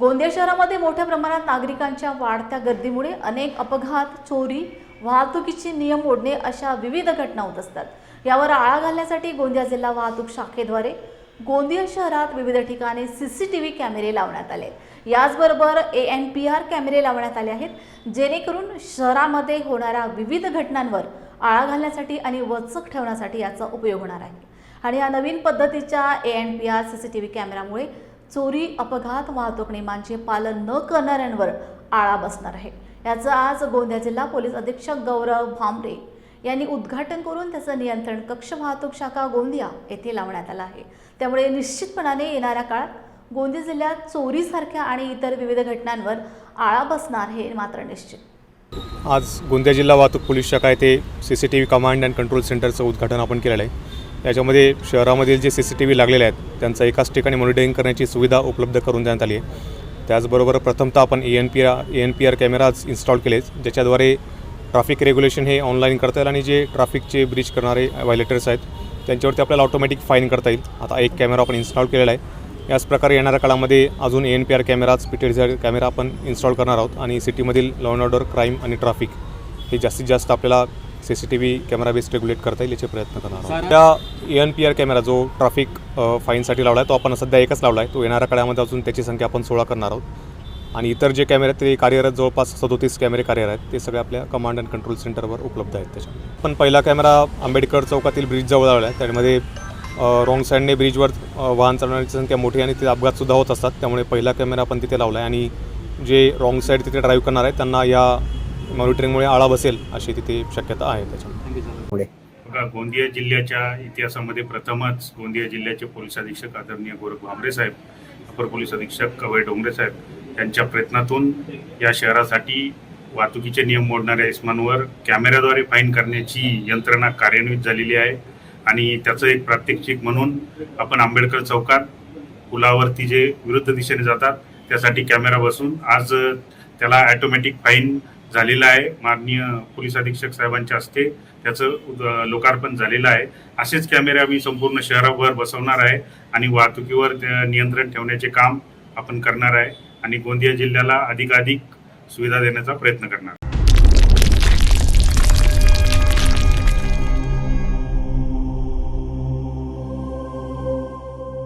गोंदिया शहरामध्ये मोठ्या प्रमाणात नागरिकांच्या वाढत्या गर्दीमुळे अनेक अपघात चोरी वाहतुकीचे नियम मोडणे अशा विविध घटना होत असतात. यावर आळा घालण्यासाठी गोंदिया जिल्हा वाहतूक शाखेद्वारे गोंदिया शहरात विविध ठिकाणी सी सी टी व्ही कॅमेरे लावण्यात आले. याचबरोबर ए एन पी आर कॅमेरे लावण्यात आले आहेत. जेणेकरून शहरामध्ये होणाऱ्या विविध घटनांवर आळा घालण्यासाठी आणि वचक ठेवण्यासाठी याचा उपयोग होणार आहे. आणि या नवीन पद्धतीच्या A N P R C C T V कॅमेऱ्यामुळे चोरी अपघात वाहतूक नियमांचे पालन न करणाऱ्यांवर आळा बसणार आहे. याचं आज गोंदिया जिल्हा पोलीस अधीक्षक गौरव भांबरे यांनी उद्घाटन करून त्याचं नियंत्रण कक्ष वाहतूक शाखा गोंदिया येथे लावण्यात आला आहे. त्यामुळे निश्चितपणाने येणाऱ्या काळात गोंदिया जिल्ह्यात चोरीसारख्या आणि इतर विविध घटनांवर आळा बसणार हे मात्र निश्चित. आज गोंदिया जिल्हा वाहतूक पोलीस शाखा येथे C C T V command and control सेंटरचं उद्घाटन आपण केलेलं आहे. याच्यामध्ये शहरामधील जे सी सी टी व्ही लागलेले आहेत त्यांचं एकाच ठिकाणी मॉनिटरिंग करण्याची सुविधा उपलब्ध करून देण्यात आली आहे. त्याचबरोबर प्रथमतः आपण A N P R A N P R cameras install केले ज्याच्याद्वारे ट्रॅफिक रेग्युलेशन हे ऑनलाईन करता येईल आणि जे ट्रॅफिकचे ब्रीच करणारे व्हायलेटर्स आहेत त्यांच्यावरती आपल्याला ऑटोमॅटिक फाईन करता येईल. आता एक कॅमेरा आपण इन्स्टॉल केलेला आहे. याच प्रकारे येणाऱ्या काळामध्ये अजून A N P R cameras P camera आपण इन्स्टॉल करणार आहोत आणि सिटीमधील लॉ अँड ऑर्डर क्राईम आणि ट्रॅफिक हे जास्तीत जास्त आपल्याला C C T V camera base regulate करता येईल याचे प्रयत्न करणार आहोत. त्या A N P R camera जो ट्रॅफिक फाईनसाठी लावला आहे तो आपण सध्या एकच लावला आहे तो येणाऱ्या काळामध्ये अजून त्याची संख्या आपण सोळा करणार आहोत. आणि इतर जे कॅमेरे आहेत ते कार्यरत जवळपास सदोतीस कॅमेरे कार्यरत आहेत. ते सगळे आपल्या कमांड अँड कंट्रोल सेंटरवर उपलब्ध आहेत त्याच्यामध्ये. पण पहिला कॅमेरा आंबेडकर चौकातील ब्रिजजवळ लावला आहे. त्यामध्ये रॉंग साईडने ब्रिजवर वाहन चालवण्याची संख्या मोठी आहे आणि तिथे अपघातसुद्धा होत असतात. त्यामुळे पहिला कॅमेरा आपण तिथे लावला आहे आणि जे रॉंग साईड तिथे ड्राईव्ह करणार आहेत त्यांना या मॉनिटरिंगमुळे आळा बसेल अशी तिथे शक्यता आहे त्याच्यामध्ये. बघा गोंदिया जिल्ह्याच्या इतिहासामध्ये प्रथमच गोंदिया जिल्ह्याचे पोलीस अधीक्षक आदरणीय गोरख भांबरे साहेब अपर पोलीस अधीक्षक अभय डोंगरे साहेब यांच्या प्रयत्नातून या शहरासाठी वाहतुकीचे नियम मोडणाऱ्या इस्मांवर कॅमेऱ्याद्वारे फाईन करण्याची यंत्रणा कार्यान्वित झालेली आहे. आणि त्याचं एक प्रात्यक्षिक म्हणून आपण आंबेडकर चौकात पुलावरती जे विरुद्ध दिशेने जातात त्यासाठी कॅमेरा बसून आज त्याला ॲटोमॅटिक फाईन झालेला आहे. माननीय पोलीस अधीक्षक साहेबांच्या हस्ते त्याचं उद- लोकार्पण झालेलं आहे. असेच कॅमेरे आम्ही संपूर्ण शहराभर बसवणार आहे आणि वाहतुकीवर नियंत्रण ठेवण्याचे काम आपण करणार आहे आणि गोंदिया जिल्ह्याला अधिकाधिक सुविधा देण्याचा प्रयत्न करणार